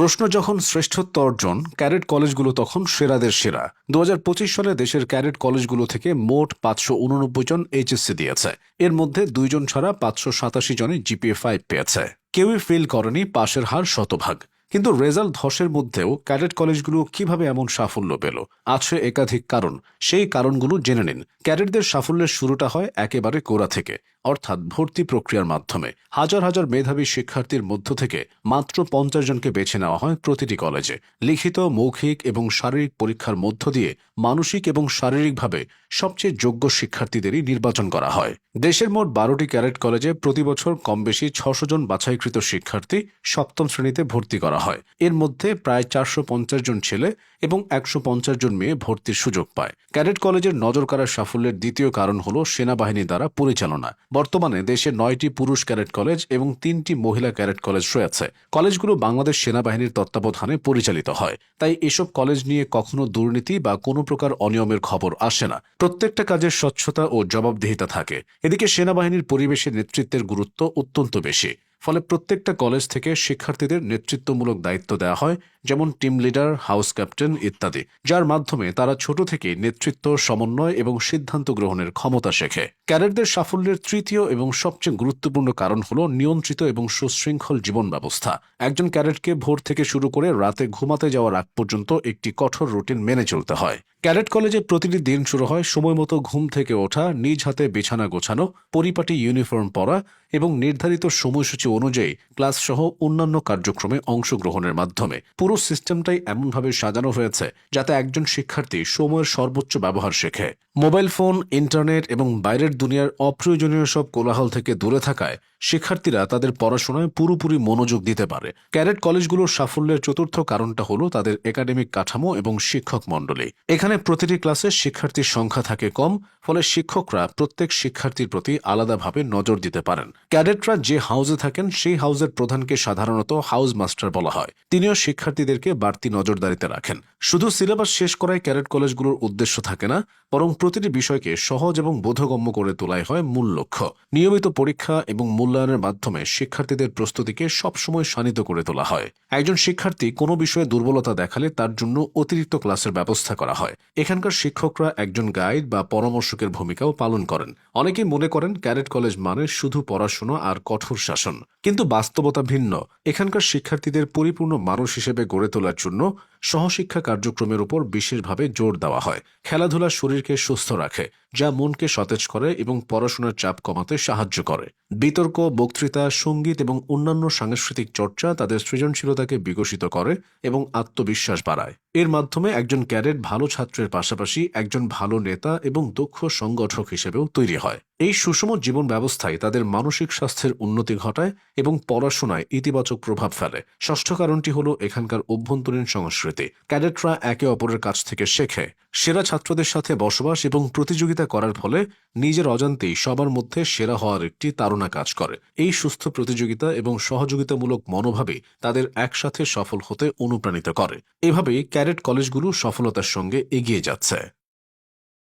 প্রশ্ন যখন শ্রেষ্ঠত্ব অর্জন, ক্যাডেট কলেজগুলো তখন সেরাদের সেরা। দু হাজার পঁচিশ সালে দেশের ক্যাডেট কলেজগুলো থেকে মোট পাঁচশো উননব্বই জন এইচএসসি দিয়েছে। এর মধ্যে দুইজন ছাড়া পাঁচশো সাতাশি জনই জিপিএ ফাইভ পেয়েছে। কেউই ফেল করেনি, পাশের হার শতভাগ। কিন্তু রেজাল্ট ধসের মধ্যেও ক্যাডেট কলেজগুলো কীভাবে এমন সাফল্য পেল? আছে একাধিক কারণ। সেই কারণগুলো জেনে নিন। ক্যাডেটদের সাফল্যের শুরুটা হয় একেবারে কোরা থেকে, অর্থাৎ ভর্তি প্রক্রিয়ার মাধ্যমে। হাজার হাজার মেধাবী শিক্ষার্থীর মধ্য থেকে মাত্র পঞ্চাশ জনকে বেছে নেওয়া হয় প্রতিটি কলেজে। লিখিত, মৌখিক এবং শারীরিক পরীক্ষার মধ্য দিয়ে মানসিক এবং শারীরিকভাবে সবচেয়ে যোগ্য শিক্ষার্থীদেরই নির্বাচন করা হয়। দেশের মোট বারোটি ক্যাডেট কলেজে প্রতি বছর কম বেশি ছশো জন বাছাইকৃত শিক্ষার্থী সপ্তম শ্রেণীতে ভর্তি করা হয়। এর মধ্যে প্রায় চারশো পঞ্চাশ জন ছেলে এবং একশো পঞ্চাশ জন মেয়ে ভর্তির সুযোগ পায়। ক্যাডেট কলেজের নজর কাড়ার সাফল্যের দ্বিতীয় কারণ হল সেনাবাহিনী দ্বারা পরিচালনা। বর্তমানে দেশে নয়টি পুরুষ ক্যাডেট কলেজ এবং তিনটি মহিলা ক্যাডেট কলেজ রয়েছে। কলেজগুলো বাংলাদেশ সেনাবাহিনীর তত্ত্বাবধানে পরিচালিত হয়। তাই এসব কলেজ নিয়ে কখনো দুর্নীতি বা কোনো প্রকার অনিয়মের খবর আসে না। প্রত্যেকটা কাজের স্বচ্ছতা ও জবাবদিহিতা থাকে। এদিকে সেনাবাহিনীর পরিবেশে নেতৃত্বের গুরুত্ব অত্যন্ত বেশি। ফলে প্রত্যেকটা কলেজ থেকে শিক্ষার্থীদের নেতৃত্বমূলক দায়িত্ব দেওয়া হয়, যেমন টিম লিডার, হাউস ক্যাপ্টেন ইত্যাদি, যার মাধ্যমে তারা ছোট থেকে নেতৃত্ব, সমন্বয় এবং সিদ্ধান্ত গ্রহণের ক্ষমতা শেখে। ক্যাডেটদের সাফল্যের তৃতীয় এবং সবচেয়ে গুরুত্বপূর্ণ কারণ হল নিয়ন্ত্রিত এবং সুশৃঙ্খল জীবন ব্যবস্থা। একজন ক্যাডেটকে ভোর থেকে শুরু করে রাতে ঘুমাতে যাওয়ার আগ পর্যন্ত একটি কঠোর রুটিন মেনে চলতে হয়। ক্যাডেট কলেজে প্রতিটি দিন শুরু হয় সময় মতো ঘুম থেকে ওঠা, নিজ হাতে বিছানা গোছানো, পরিপাটি ইউনিফর্ম পরা এবং নির্ধারিত সময়সূচি অনুযায়ী ক্লাস সহ অন্যান্য কার্যক্রমে অংশগ্রহণের মাধ্যমে। পুরো সিস্টেমটাই এমনভাবে সাজানো হয়েছে যাতে একজন শিক্ষার্থী সময়ের সর্বোচ্চ ব্যবহার শেখে। মোবাইল ফোন, ইন্টারনেট এবং বাইরের দুনিয়ার অপ্রয়োজনীয় সব কোলাহল থেকে দূরে থাকায় শিক্ষার্থীরা তাদের পড়াশোনায় পুরোপুরি মনোযোগ দিতে পারে। ক্যাডেট কলেজগুলোর সাফল্যের চতুর্থ কারণটা হলো তাদের একাডেমিক কাঠামো এবং শিক্ষক মণ্ডলী। এখানে প্রতিটি ক্লাসে শিক্ষার্থীর সংখ্যা থাকে কম, ফলে শিক্ষকরা প্রত্যেক শিক্ষার্থীর প্রতি আলাদাভাবে নজর দিতে পারেন। ক্যাডেটরা যে হাউসে থাকেন, সেই হাউসের প্রধানকে সাধারণত হাউস মাস্টার বলা হয়। তিনিও শিক্ষার্থীদেরকে বাড়তি নজরদারিতে রাখেন। শুধু সিলেবাস শেষ করায় ক্যারেট কলেজগুলোর উদ্দেশ্য থাকে না, বরং প্রতিটি বিষয়কে সহজ এবং বোধগম্য করে তোলাই হয় মূল লক্ষ্য। নিয়মিত পরীক্ষা এবং মূল্যায়নের মাধ্যমে শিক্ষার্থীদের প্রস্তুতিকে সবসময় শানিত করে তোলা হয়। একজন শিক্ষার্থী কোনো বিষয়ে দুর্বলতা দেখালে তার জন্য অতিরিক্ত ক্লাসের ব্যবস্থা করা হয়। এখানকার শিক্ষকরা একজন গাইড বা পরামর্শকের ভূমিকাও পালন করেন। অনেকেই মনে করেন ক্যাডেট কলেজ মানে শুধু পড়াশোনা আর কঠোর শাসন। কিন্তু বাস্তবতা ভিন্ন। এখানকার শিক্ষার্থীদের পরিপূর্ণ মানুষ হিসেবে গড়ে তোলার জন্য সহশিক্ষা কার্যক্রমের উপর বিশেষভাবে জোর দেওয়া হয়। খেলাধুলা শরীরকে সুস্থ রাখে। যা মনকে সতেজ করে এবং পড়াশোনার চাপ কমাতে সাহায্য করে। বিতর্ক, বক্তৃতা, সংগীত এবং অন্যান্য সাংস্কৃতিক চর্চা তাদের সৃজনশীলতাকে বিকশিত করে এবং আত্মবিশ্বাস বাড়ায়। এর মাধ্যমে একজন ক্যাডেট ভালো ছাত্রের পাশাপাশি একজন ভালো নেতা এবং দক্ষ সংগঠক হিসেবেও তৈরি হয়। এই সুষম জীবন ব্যবস্থায় তাদের মানসিক স্বাস্থ্যের উন্নতি ঘটায় এবং পড়াশোনায় ইতিবাচক প্রভাব ফেলে। ষষ্ঠ কারণটি হল এখানকার অভ্যন্তরীণ সংস্কৃতি। ক্যাডেটরা একে অপরের কাছ থেকে শেখে। সেরা ছাত্রদের সাথে বসবাস এবং প্রতিযোগিতা করার ফলে নিজের অজান্তেই সবার মধ্যে সেরা হওয়ার একটি তাড়না কাজ করে। এই সুস্থ প্রতিযোগিতা এবং সহযোগিতামূলক মনোভাবে তাদের একসাথে সফল হতে অনুপ্রাণিত করে। এভাবেই ক্যারেট কলেজগুলো সফলতার সঙ্গে এগিয়ে যাচ্ছে।